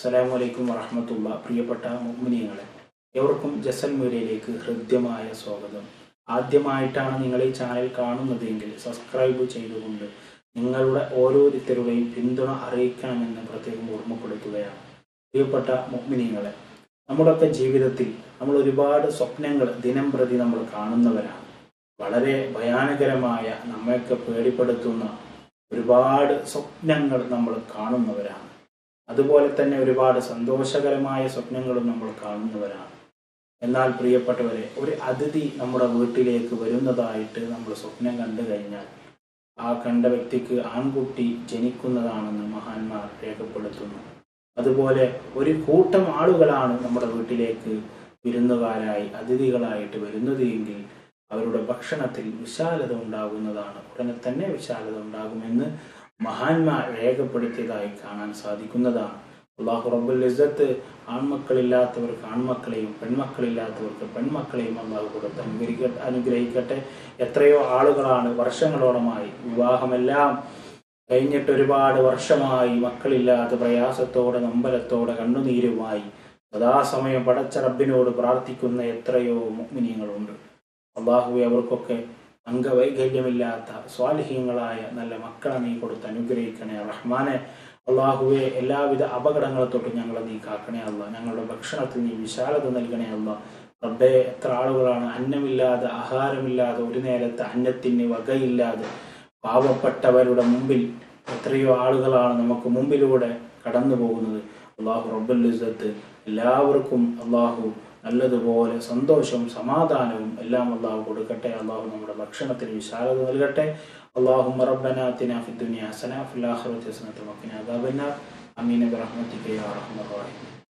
അസ്സലാമു അലൈക്കും വറഹമത്തുള്ള. പ്രിയപ്പെട്ട മുഗ്മിനിയങ്ങളെ എവർക്കും ജസൽ മീഡിയയിലേക്ക് ഹൃദ്യമായ സ്വാഗതം. ആദ്യമായിട്ടാണ് നിങ്ങൾ ഈ ചാനൽ കാണുന്നതെങ്കിൽ സബ്സ്ക്രൈബ് ചെയ്തുകൊണ്ട് നിങ്ങളുടെ ഓരോരുത്തരുടെയും പിന്തുണ അറിയിക്കണമെന്ന് പ്രത്യേകം ഓർമ്മപ്പെടുത്തുകയാണ്. പ്രിയപ്പെട്ട മുഗ്മിനിയങ്ങളെ നമ്മുടെയൊക്കെ ജീവിതത്തിൽ നമ്മൾ ഒരുപാട് സ്വപ്നങ്ങൾ ദിനം പ്രതി നമ്മൾ കാണുന്നവരാണ്. വളരെ ഭയാനകരമായ നമ്മയൊക്കെ പേടിപ്പെടുത്തുന്ന ഒരുപാട് സ്വപ്നങ്ങൾ നമ്മൾ കാണുന്നവരാണ്. അതുപോലെ തന്നെ ഒരുപാട് സന്തോഷകരമായ സ്വപ്നങ്ങളും നമ്മൾ കാണുന്നവരാണ്. എന്നാൽ പ്രിയപ്പെട്ടവരെ ഒരു അതിഥി നമ്മുടെ വീട്ടിലേക്ക് വരുന്നതായിട്ട് നമ്മൾ സ്വപ്നം കണ്ടു കഴിഞ്ഞാൽ ആ കണ്ട വ്യക്തിക്ക് ആൺകുട്ടി ജനിക്കുന്നതാണെന്ന് മഹാന്മാർ രേഖപ്പെടുത്തുന്നു. അതുപോലെ ഒരു കൂട്ടം ആളുകളാണ് നമ്മുടെ വീട്ടിലേക്ക് വിരുന്നുകാരായി അതിഥികളായിട്ട് വരുന്നത് എങ്കിൽ അവരുടെ ഭക്ഷണത്തിൽ വിശാലത ഉണ്ടാകുന്നതാണ്. ഉടനെ തന്നെ വിശാലത ഉണ്ടാകുമെന്ന് മഹാന്മാർ രേഖപ്പെടുത്തിയതായി കാണാൻ സാധിക്കുന്നതാണ്. അള്ളാഹു റബ്ബുൽ ഇസത്ത് ആൺമക്കളില്ലാത്തവർക്ക് ആൺമക്കളെയും പെൺമക്കളില്ലാത്തവർക്ക് പെൺമക്കളെയും അള്ളാഹു കൊടുത്ത് അനുഗ്രഹിക്ക അനുഗ്രഹിക്കട്ടെ. എത്രയോ ആളുകളാണ് വർഷങ്ങളോളമായി വിവാഹമെല്ലാം കഴിഞ്ഞിട്ട് ഒരുപാട് വർഷമായി മക്കളില്ലാതെ പ്രയാസത്തോടെ നമ്പലത്തോടെ കണ്ണുനീരുമായി സദാസമയം പടച്ച റബ്ബിനോട് പ്രാർത്ഥിക്കുന്ന എത്രയോ മുഗ്മിനിയങ്ങളുണ്ട് അള്ളാഹുവെ അവർക്കൊക്കെ അംഗവൈകല്യമില്ലാത്ത സ്വാലിഹ്യങ്ങളായ നല്ല മക്കളെ നീ കൊടുത്ത് അനുഗ്രഹിക്കണേ റഹ്മാനെ. അള്ളാഹുവെ എല്ലാവിധ അപകടങ്ങളെ തൊട്ട് ഞങ്ങളെ നീ കാക്കണേ അല്ല ഞങ്ങളുടെ ഭക്ഷണത്തിൽ നീ വിശാലത നൽകണേ അല്ല റബ്ബെ എത്ര ആളുകളാണ് അന്നമില്ലാതെ ആഹാരമില്ലാതെ ഒരു നേരത്തെ അന്നത്തിന് വകയില്ലാതെ പാവപ്പെട്ടവരുടെ മുമ്പിൽ എത്രയോ ആളുകളാണ് നമുക്ക് മുമ്പിലൂടെ കടന്നു പോകുന്നത് അള്ളാഹു റബ്ബുൽ എല്ലാവർക്കും അള്ളാഹു നല്ലതുപോലെ സന്തോഷവും സമാധാനവും എല്ലാം അള്ളാഹു കൊടുക്കട്ടെ. അള്ളാഹു നമ്മുടെ ഭക്ഷണത്തിന് വിശാലത നൽകട്ടെ. അള്ളാഹു റബ്ബനാത്തിന ഫി ദുനിയ ഹസന ഫിൽ ആഖിറതി ഹസനത വഖിന അദാബന്നാർ. അമീന ബിറഹ്മതിക യാ അർഹമർ റഹീം.